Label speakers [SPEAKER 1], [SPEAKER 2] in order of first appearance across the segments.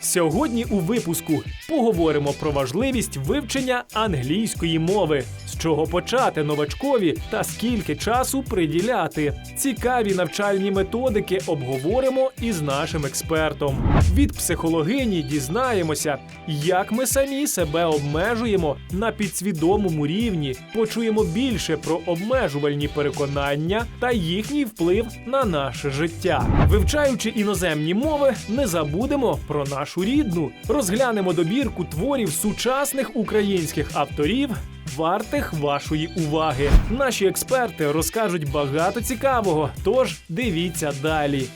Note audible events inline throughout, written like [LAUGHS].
[SPEAKER 1] Сьогодні у випуску поговоримо про важливість вивчення англійської мови, з чого почати новачкові та скільки часу приділяти. Цікаві навчальні методики обговоримо із нашим експертом. Від психологині дізнаємося, як ми самі себе обмежуємо на підсвідомому рівні, почуємо більше про обмежувальні переконання та їхній вплив на наше життя. Вивчаючи іноземні мови, не забудемо про нашу рідну. Розглянемо добірку творів сучасних українських авторів. Вартих вашої уваги. Наші експерти розкажуть багато цікавого. Тож дивіться далі.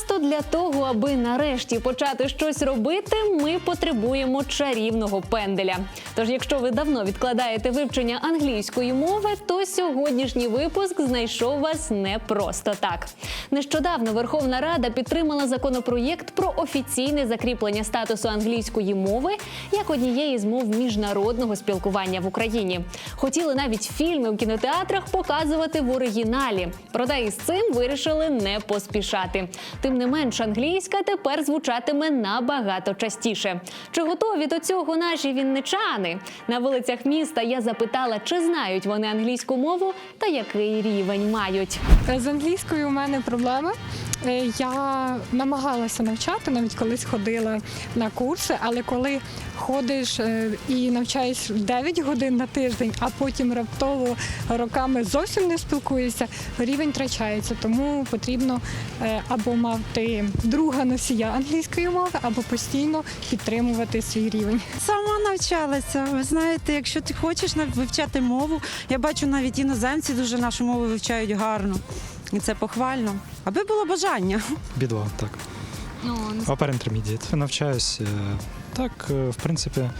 [SPEAKER 2] Часто для того, аби нарешті почати щось робити, ми потребуємо чарівного пенделя. Тож, якщо ви давно відкладаєте вивчення англійської мови, то сьогоднішній випуск знайшов вас не просто так. Нещодавно Верховна Рада підтримала законопроєкт про офіційне закріплення статусу англійської мови як однієї з мов міжнародного спілкування в Україні. Хотіли навіть фільми в кінотеатрах показувати в оригіналі. Проте із цим вирішили не поспішати. Тим не менш, англійська тепер звучатиме набагато частіше. Чи готові до цього наші вінничани? На вулицях міста я запитала, чи знають вони англійську мову та який рівень мають.
[SPEAKER 3] З англійською у мене проблема. Е, Я намагалася навчати, навіть колись ходила на курси, але коли ходиш е, і навчаєш 9 годин на тиждень, а потім раптово роками зовсім не спілкуєшся, рівень втрачається. Тому потрібно е, або мати друга носія англійської мови, або постійно підтримувати свій рівень.
[SPEAKER 4] Сама навчалася. Ви знаєте, якщо ти хочеш вивчати мову, я бачу навіть іноземці дуже нашу мову вивчають гарно. І це похвально. Аби було бажання.
[SPEAKER 5] B2, так.
[SPEAKER 2] Ну
[SPEAKER 5] Upper Intermediate. Навчаюсь. е, Так, е, в принципі,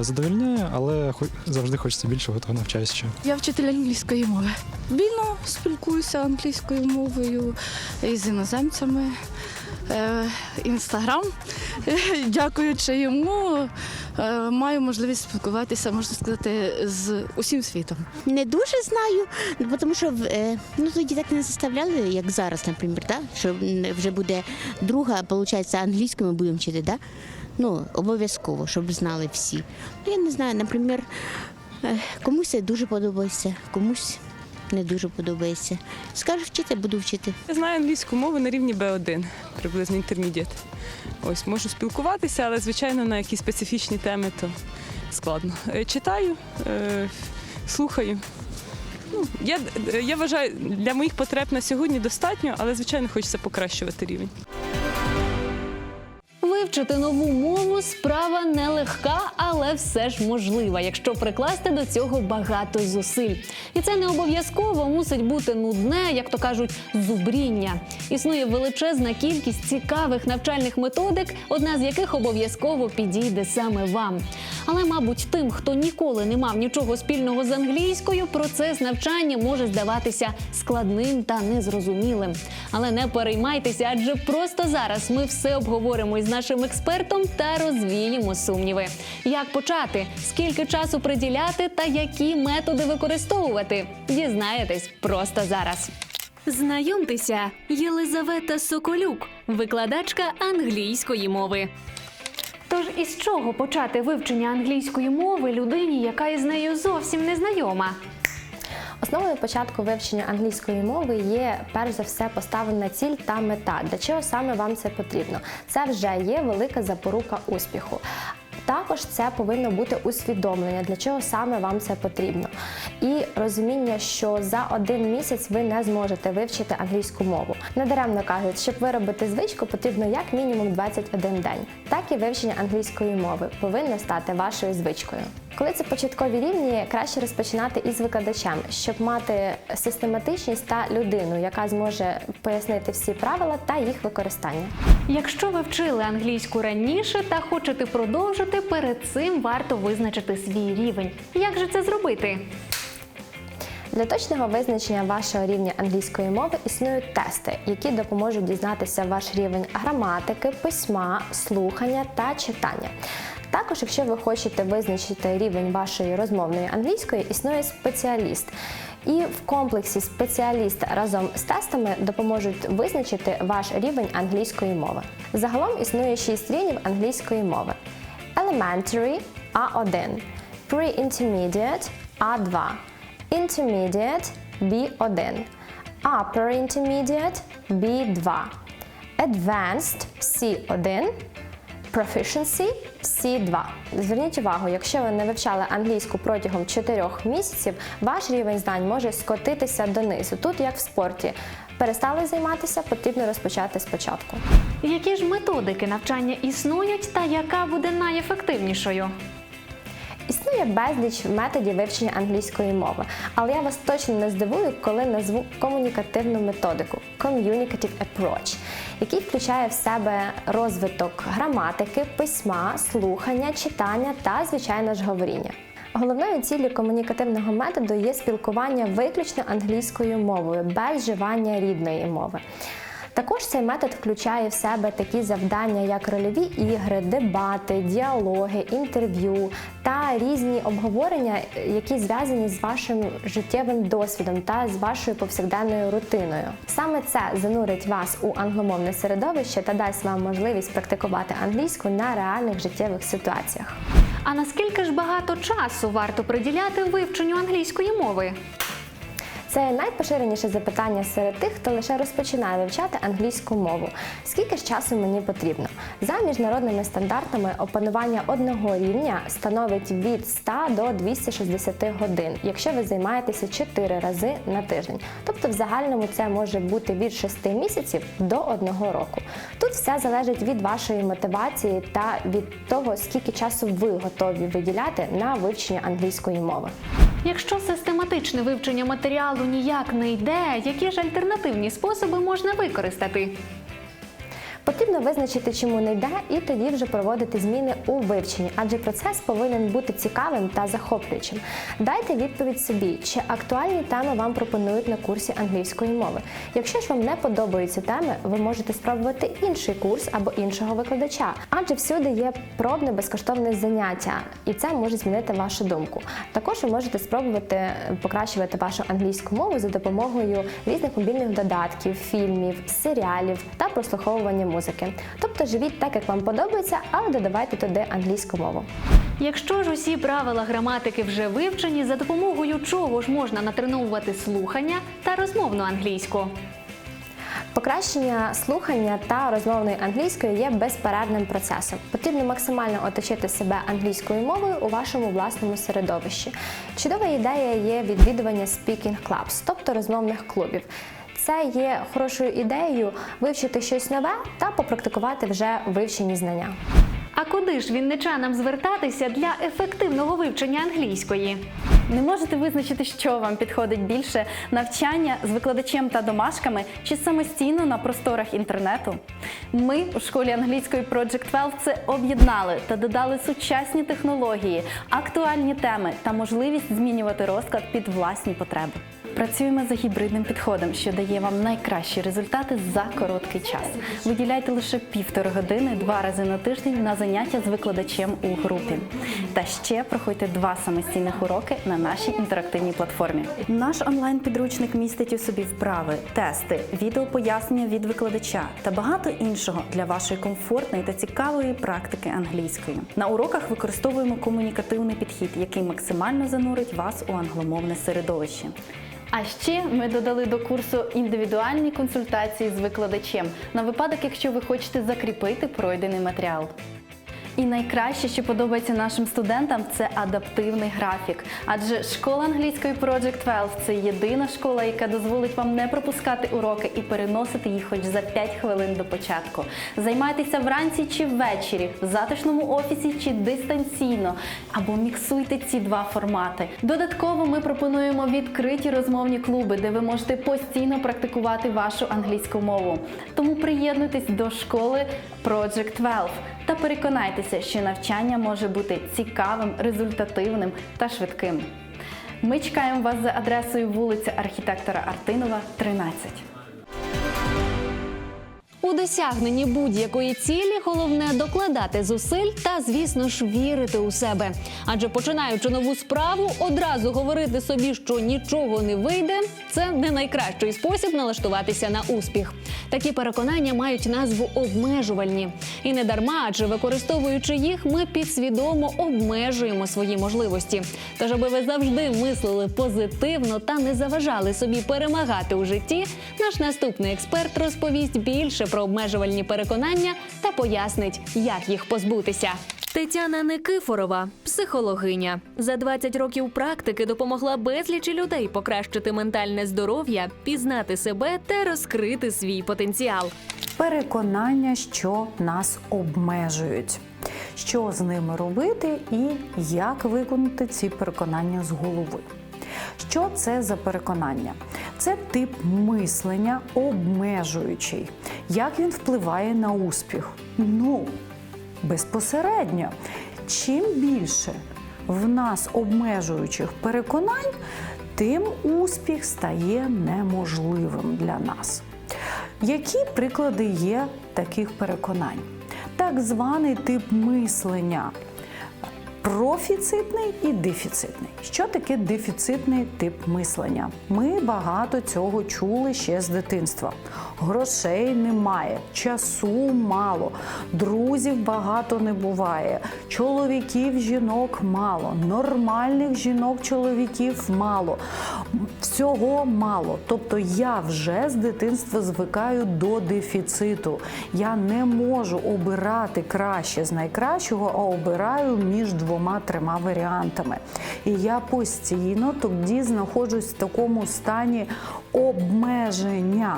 [SPEAKER 5] задовільняє, але завжди хочеться більшого, того навчаюся ще.
[SPEAKER 6] Я вчитель англійської мови. Вільно спілкуюся англійською мовою і з іноземцями. Е, Інстаграм, [LAUGHS] дякуючи йому, е, маю можливість спілкуватися, можна сказати, з усім світом.
[SPEAKER 7] Не дуже знаю, тому що е, ну тоді так не заставляли, як зараз, наприклад, да? що вже буде друга, виходить, англійську ми будемо вчити, да? Ну, обов'язково, щоб знали всі. Ну, я не знаю, наприклад, е, комусь дуже подобається, комусь не дуже подобається. Скажу вчити, буду вчити.
[SPEAKER 8] Я знаю англійську мову на рівні Б1, приблизно інтермідіат. Ось можу спілкуватися, але звичайно на якісь специфічні теми то складно. Е, Читаю, е, слухаю. Ну, я, я вважаю, для моїх потреб на сьогодні достатньо, але звичайно хочеться покращувати рівень.
[SPEAKER 2] Вивчити нову мову справа нелегка, але все ж можлива, якщо прикласти до цього багато зусиль. І це не обов'язково мусить бути нудне, як то кажуть, зубріння. Існує величезна кількість цікавих навчальних методик, одна з яких обов'язково підійде саме вам. Але, мабуть, тим, хто ніколи не мав нічого спільного з англійською, процес навчання може здаватися складним та незрозумілим. Але не переймайтеся, адже просто зараз ми все обговоримо із нашим експертом та розвіємо сумніви. Як почати, скільки часу приділяти та які методи використовувати, дізнаєтесь просто зараз. Знайомтеся, Єлизавета Соколюк, викладачка англійської мови. Тож із чого почати вивчення англійської мови людині, яка із нею зовсім не знайома?
[SPEAKER 9] Основою початку вивчення англійської мови є перш за все поставлена ціль та мета. Для чого саме вам це потрібно? Це вже є велика запорука успіху. Також це повинно бути усвідомлення, для чого саме вам це потрібно, і розуміння, що за один місяць ви не зможете вивчити англійську мову. Недаремно кажуть, щоб виробити звичку, потрібно як мінімум 21 день. Так і вивчення англійської мови повинно стати вашою звичкою. Коли це початкові рівні, краще розпочинати із викладачем, щоб мати систематичність та людину, яка зможе пояснити всі правила та їх використання.
[SPEAKER 2] Якщо ви вчили англійську раніше та хочете продовжити, перед цим варто визначити свій рівень. Як же це зробити?
[SPEAKER 9] Для точного визначення вашого рівня англійської мови існують тести, які допоможуть дізнатися ваш рівень граматики, письма, слухання та читання. Також, якщо ви хочете визначити рівень вашої розмовної англійської, існує спеціаліст, І в комплексі спеціаліст разом з тестами допоможуть визначити ваш рівень англійської мови. Загалом існує 6 рівнів англійської мови: Elementary A1, Pre-Intermediate A2, Intermediate B1, Upper Intermediate B2, Advanced C1, Proficiency C2. Зверніть увагу, якщо ви не вивчали англійську протягом 4 місяців, ваш рівень знань може скотитися донизу. Тут як в спорті. Перестали займатися, потрібно розпочати спочатку.
[SPEAKER 2] Які ж методики навчання існують та яка буде найефективнішою?
[SPEAKER 9] Існує безліч методів вивчення англійської мови, але я вас точно не здивую, коли назву комунікативну методику Communicative Approach, який включає в себе розвиток граматики, письма, слухання, читання та, звичайно ж, говоріння. Головною ціллю комунікативного методу є спілкування виключно англійською мовою, без вживання рідної мови. Також цей метод включає в себе такі завдання, як рольові ігри, дебати, діалоги, інтерв'ю та різні обговорення, які зв'язані з вашим життєвим досвідом та з вашою повсякденною рутиною. Саме це занурить вас у англомовне середовище та дасть вам можливість практикувати англійську на реальних життєвих ситуаціях.
[SPEAKER 2] А наскільки ж багато часу варто приділяти вивченню англійської мови?
[SPEAKER 9] Це найпоширеніше запитання серед тих, хто лише розпочинає вивчати англійську мову. Скільки ж часу мені потрібно? За міжнародними стандартами опанування одного рівня становить від 100 до 260 годин, якщо ви займаєтеся 4 рази на тиждень. Тобто, в загальному це може бути від 6 місяців до 1 року. Тут все залежить від вашої мотивації та від того, скільки часу ви готові виділяти на вивчення англійської мови.
[SPEAKER 2] Якщо систематичне вивчення матеріалу ніяк не йде, які ж альтернативні способи можна використати?
[SPEAKER 9] Потрібно визначити, чому не йде, і тоді вже проводити зміни у вивченні, адже процес повинен бути цікавим та захоплюючим. Дайте відповідь собі, чи актуальні теми вам пропонують на курсі англійської мови. Якщо ж вам не подобаються теми, ви можете спробувати інший курс або іншого викладача, адже всюди є пробне безкоштовне заняття, і це може змінити вашу думку. Також ви можете спробувати покращувати вашу англійську мову за допомогою різних мобільних додатків, фільмів, серіалів та прослуховування музики. Тобто живіть так, як вам подобається, але додавайте туди англійську мову.
[SPEAKER 2] Якщо ж усі правила граматики вже вивчені, за допомогою чого ж можна натреновувати слухання та розмовну англійську?
[SPEAKER 9] Покращення слухання та розмовної англійської є безперервним процесом. Потрібно максимально оточити себе англійською мовою у вашому власному середовищі. Чудова ідея є відвідування speaking clubs, тобто розмовних клубів. Це є хорошою ідеєю вивчити щось нове та попрактикувати вже вивчені знання.
[SPEAKER 2] А куди ж вінничанам звертатися для ефективного вивчення англійської?
[SPEAKER 10] Не можете визначити, що вам підходить більше навчання з викладачем та домашками чи самостійно на просторах інтернету. Ми у школі англійської Project 12 це об'єднали та додали сучасні технології, актуальні теми та можливість змінювати розклад під власні потреби. Працюємо за гібридним підходом, що дає вам найкращі результати за короткий час. Виділяйте лише півтори години два рази на тиждень на заняття з викладачем у групі. Та ще проходьте два самостійних уроки на нашій інтерактивній платформі. Наш онлайн-підручник містить у собі вправи, тести, відеопояснення від викладача та багато іншого для вашої комфортної та цікавої практики англійської. На уроках використовуємо комунікативний підхід, який максимально занурить вас у англомовне середовище. А ще ми додали до курсу індивідуальні консультації з викладачем на випадок, якщо ви хочете закріпити пройдений матеріал. І найкраще, що подобається нашим студентам, це адаптивний графік. Адже школа англійської Project 12 – це єдина школа, яка дозволить вам не пропускати уроки і переносити їх хоч за 5 хвилин до початку. Займайтеся вранці чи ввечері, в затишному офісі чи дистанційно, або міксуйте ці два формати. Додатково ми пропонуємо відкриті розмовні клуби, де ви можете постійно практикувати вашу англійську мову. Тому приєднуйтесь до школи Project 12 та переконайтеся, що навчання може бути цікавим, результативним та швидким. Ми чекаємо вас за адресою вулиця архітектора Артинова, 13.
[SPEAKER 2] У досягненні будь-якої цілі головне докладати зусиль та, звісно ж, вірити у себе. Адже починаючи нову справу, одразу говорити собі, що нічого не вийде, це не найкращий спосіб налаштуватися на успіх. Такі переконання мають назву обмежувальні. І не дарма, адже використовуючи їх, ми підсвідомо обмежуємо свої можливості. Тож, аби ви завжди мислили позитивно та не заважали собі перемагати у житті, наш наступний експерт розповість більше про обмежувальні переконання та пояснить, як їх позбутися.
[SPEAKER 11] Тетяна Никифорова, психологиня, за 20 років практики допомогла безлічі людей покращити ментальне здоров'я, пізнати себе та розкрити свій потенціал.
[SPEAKER 12] переконання, що нас обмежують. Що з ними робити і як виконати ці переконання з голови. Що це за переконання? Це тип мислення обмежуючий. Як він впливає на успіх? Ну, безпосередньо. Чим більше в нас обмежуючих переконань, тим успіх стає неможливим для нас. Які приклади є таких переконань? Так званий тип мислення профіцитний і дефіцитний. Що таке дефіцитний тип мислення? Ми багато цього чули ще з дитинства. Грошей немає, часу мало, друзів багато не буває, чоловіків, жінок мало, нормальних жінок, чоловіків мало, всього мало. Тобто я вже з дитинства звикаю до дефіциту. Я не можу обирати краще з найкращого, а обираю між двома трьома варіантами. І я постійно тоді знаходжусь в такому стані обмеження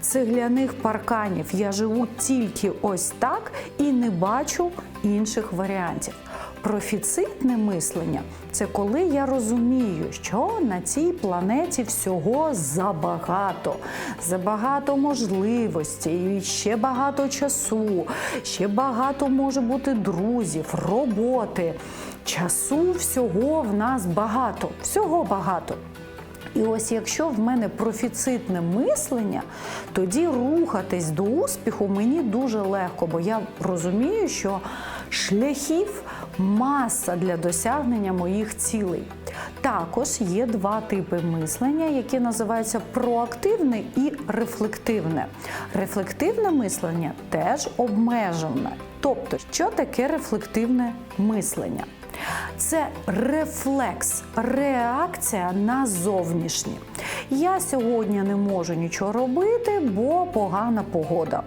[SPEAKER 12] цегляних парканів. Я живу тільки ось так і не бачу інших варіантів. Профіцитне мислення це коли я розумію, що на цій планеті всього забагато, забагато можливостей, ще багато часу, ще багато може бути друзів, роботи. Часу всього в нас багато, всього багато. І ось якщо в мене профіцитне мислення, тоді рухатись до успіху мені дуже легко, бо я розумію, що шляхів маса для досягнення моїх цілей. Також є два типи мислення, які називаються проактивне і рефлективне. Рефлективне мислення теж обмежене. Тобто, що таке рефлективне мислення? Це рефлекс, реакція на зовнішнє. Я сьогодні не можу нічого робити, бо погана погода.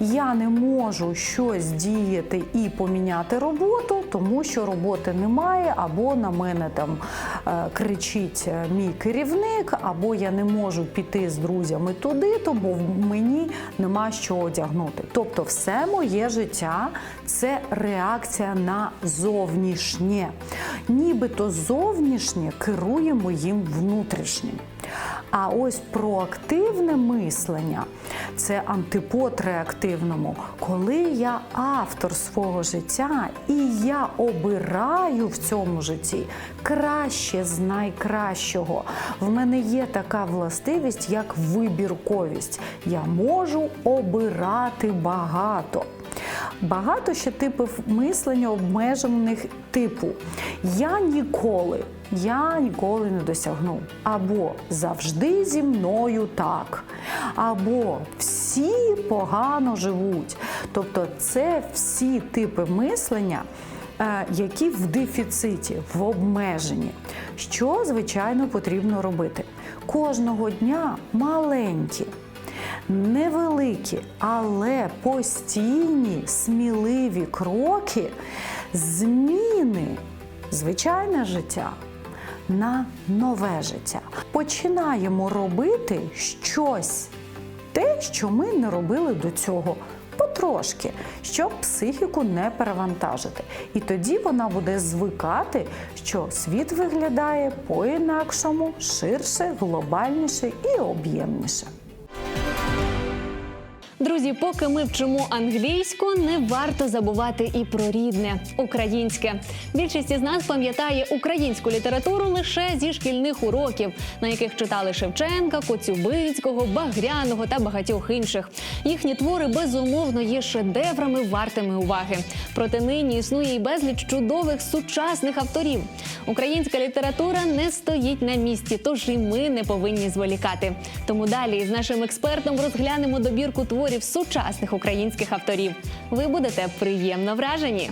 [SPEAKER 12] Я не можу щось діяти і поміняти роботу, тому що роботи немає, або на мене там е, кричить е, мій керівник, або я не можу піти з друзями туди, то бо в мені нема що одягнути. Тобто, все моє життя це реакція на зовнішнє. Нібито зовнішнє керує моїм внутрішнім. А ось проактивне мислення це антипод реактивному, коли я автор свого життя і я обираю в цьому житті краще з найкращого. В мене є така властивість, як вибірковість. Я можу обирати багато. Багато ще типів мислення обмежених типу Я ніколи, я ніколи не досягну. Або завжди зі мною так, або всі погано живуть. Тобто, це всі типи мислення. е, Які в дефіциті, в обмеженні. Що, звичайно, потрібно робити? Кожного дня маленькі, невеликі, але постійні, сміливі кроки зміни звичайне життя на нове життя. Починаємо робити щось, те, що ми не робили до цього. Потрошки, щоб психіку не перевантажити. І тоді вона буде звикати, що світ виглядає по-інакшому, ширше, глобальніше і об'ємніше.
[SPEAKER 2] Друзі, поки ми вчимо англійську, не варто забувати і про рідне українське. Більшість із нас пам'ятає українську літературу лише зі шкільних уроків, на яких читали Шевченка, Коцюбинського, Багряного та багатьох інших. Їхні твори безумовно є шедеврами вартими уваги. Проте нині існує і безліч чудових сучасних авторів. Українська література не стоїть на місці, тож і ми не повинні зволікати. Тому далі з нашим експертом розглянемо добірку творів сучасних українських авторів. Ви будете приємно вражені.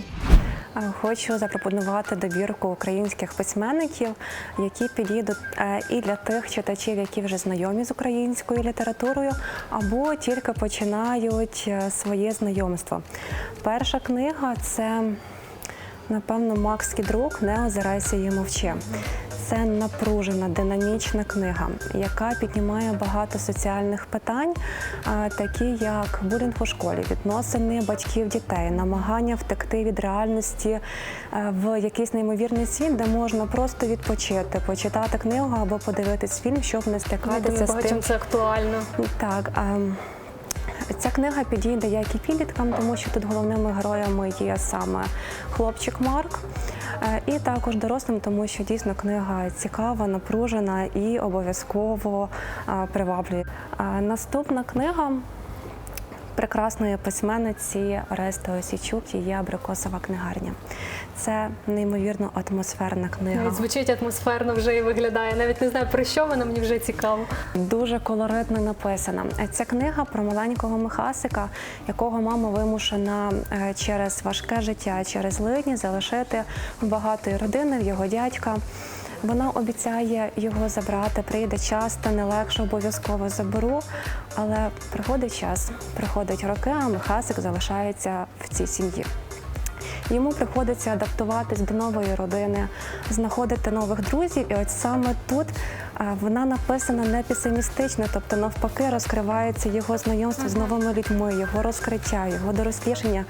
[SPEAKER 13] Е, Хочу запропонувати добірку українських письменників, які підійдуть е, і для тих читачів, які вже знайомі з українською літературою, або тільки починають е, своє знайомство. Перша книга це, напевно, Макс Кідрук Не озирайся і мовчи. Це напружена, динамічна книга, яка піднімає багато соціальних питань, такі як булінг у школі, відносини батьків дітей, намагання втекти від реальності е, в якийсь неймовірний світ, де можна просто відпочити, почитати книгу або подивитись фільм, щоб не стикатися з тим.
[SPEAKER 2] це актуально.
[SPEAKER 13] Так. Ця книга підійде як і підліткам, тому що тут головними героями є саме хлопчик Марк, е, і також дорослим, тому що дійсно книга цікава, напружена і обов'язково е, приваблює. Наступна книга прекрасної письменниці Орести Осічук її абрикосова книгарня. Це неймовірно атмосферна книга.
[SPEAKER 2] Навіть звучить атмосферно вже і виглядає. Навіть не знаю про що вона мені вже цікаво.
[SPEAKER 13] Дуже колоритно написана. Ця книга про маленького Михасика, якого мама вимушена е, через важке життя, через лидні залишити в багатої родини в його дядька. Вона обіцяє його забрати, прийде час, не легше, обов'язково заберу. Але приходить час, приходять роки, а Михасик залишається в цій сім'ї. Йому приходиться адаптуватись до нової родини, знаходити нових друзів. І от саме тут вона написана не песимістично, тобто навпаки розкривається його знайомство з новими людьми, його розкриття, його дорослішання.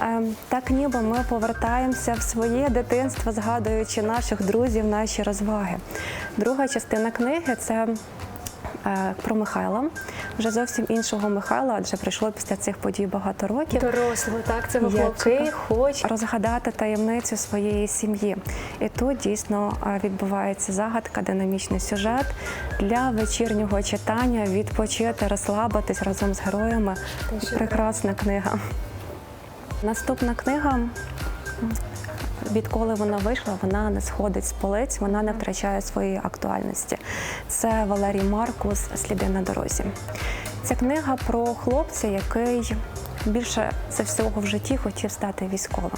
[SPEAKER 13] Ем, Так ніби ми повертаємося в своє дитинство, згадуючи наших друзів, наші розваги. Друга частина книги це е, про Михайла, вже зовсім іншого Михайла, адже пройшло після цих подій багато років
[SPEAKER 2] Дорослого, так, цього
[SPEAKER 13] який
[SPEAKER 2] хлопчика.
[SPEAKER 13] хоче розгадати таємницю своєї сім'ї. І тут дійсно відбувається загадка, динамічний сюжет для вечірнього читання, відпочити, розслабитись разом з героями. Прекрасна книга. Наступна книга. Відколи вона вийшла, вона не сходить з полиць, вона не втрачає своєї актуальності. Це Валерій Маркус Сліди на дорозі. Ця книга про хлопця, який більше за всього в житті хотів стати військовим.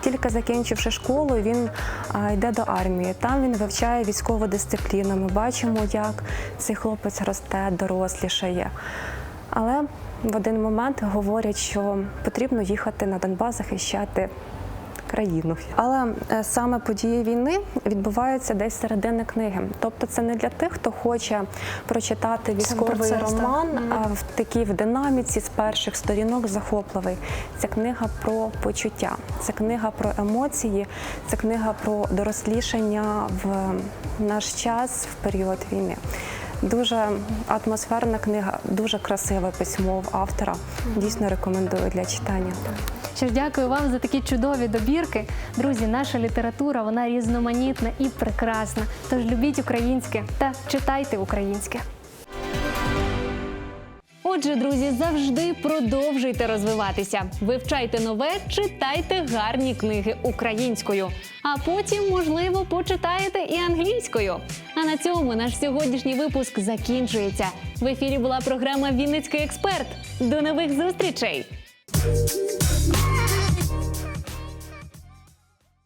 [SPEAKER 13] Тільки закінчивши школу, він йде до армії. Там він вивчає військову дисципліну. Ми бачимо, як цей хлопець росте, дорослішає. Але в один момент говорять, що потрібно їхати на Донбас захищати країну. Але е, саме події війни відбуваються десь середини книги. Тобто це не для тих, хто хоче прочитати військовий
[SPEAKER 2] процес,
[SPEAKER 13] роман а в такій в динаміці з перших сторінок захопливий. Це книга про почуття, це книга про емоції, це книга про дорослішання в наш час в період війни. Дуже атмосферна книга, дуже красиве письмо в автора. Дійсно рекомендую для читання.
[SPEAKER 2] Що ж, дякую вам за такі чудові добірки. Друзі, наша література вона різноманітна і прекрасна. Тож любіть українське та читайте українське. Отже, друзі, завжди продовжуйте розвиватися. Вивчайте нове, читайте гарні книги українською. А потім, можливо, почитаєте і англійською. А на цьому наш сьогоднішній випуск закінчується. В ефірі була програма Вінницький експерт. До нових зустрічей!